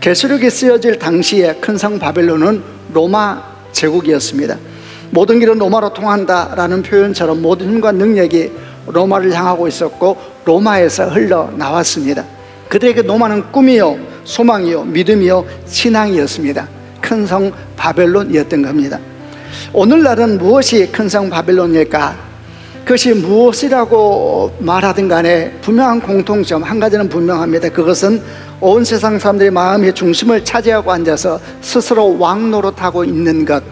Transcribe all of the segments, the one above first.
계시록이 쓰여질 당시에 큰 성 바벨론은 로마 제국이었습니다. 모든 길은 로마로 통한다라는 표현처럼 모든 힘과 능력이 로마를 향하고 있었고 로마에서 흘러 나왔습니다. 그들에게 로마는 꿈이요, 소망이요, 믿음이요, 신앙이었습니다. 큰 성 바벨론이었던 겁니다. 오늘날은 무엇이 큰 성 바벨론일까? 그것이 무엇이라고 말하든 간에 분명한 공통점 한 가지는 분명합니다. 그것은 온 세상 사람들의 마음의 중심을 차지하고 앉아서 스스로 왕 노릇하고 있는 것.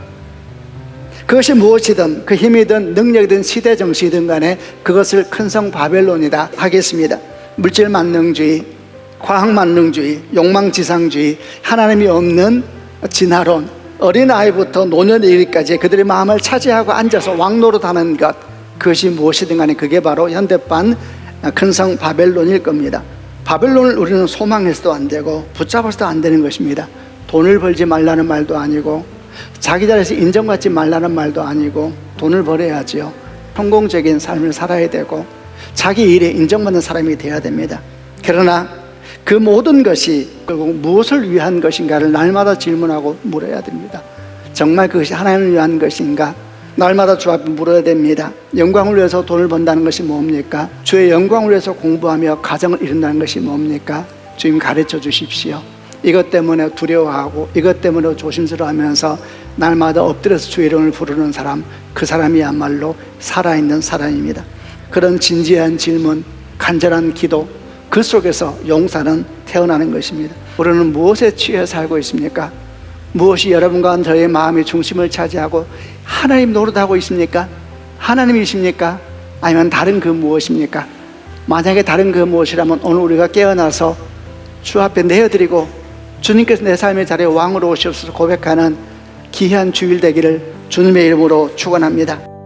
그것이 무엇이든 그 힘이든 능력이든 시대 정치이든 간에 그것을 큰 성 바벨론이다 하겠습니다. 물질 만능주의, 과학 만능주의, 욕망 지상주의, 하나님이 없는 진화론, 어린아이부터 노년에 이르기까지 그들의 마음을 차지하고 앉아서 왕 노릇하는 것 그것이 무엇이든 간에 그게 바로 현대판 큰성 바벨론일 겁니다. 바벨론을 우리는 소망해서도 안 되고 붙잡아서도 안 되는 것입니다. 돈을 벌지 말라는 말도 아니고 자기 자리에서 인정받지 말라는 말도 아니고 돈을 벌어야지요. 성공적인 삶을 살아야 되고 자기 일에 인정받는 사람이 되어야 됩니다. 그러나 그 모든 것이 결국 무엇을 위한 것인가를 날마다 질문하고 물어야 됩니다. 정말 그것이 하나님을 위한 것인가? 날마다 주 앞에 물어야 됩니다. 영광을 위해서 돈을 번다는 것이 뭡니까? 주의 영광을 위해서 공부하며 가정을 이룬다는 것이 뭡니까? 주님 가르쳐 주십시오. 이것 때문에 두려워하고 이것 때문에 조심스러워하면서 날마다 엎드려서 주 이름을 부르는 사람, 그 사람이야말로 살아있는 사람입니다. 그런 진지한 질문, 간절한 기도, 그 속에서 용사는 태어나는 것입니다. 우리는 무엇에 취해 살고 있습니까? 무엇이 여러분과 저의 마음의 중심을 차지하고 하나님 노릇하고 있습니까? 하나님이십니까? 아니면 다른 그 무엇입니까? 만약에 다른 그 무엇이라면 오늘 우리가 깨어나서 주 앞에 내어드리고 주님께서 내 삶의 자리에 왕으로 오시옵소서 고백하는 귀한 주일 되기를 주님의 이름으로 축원합니다.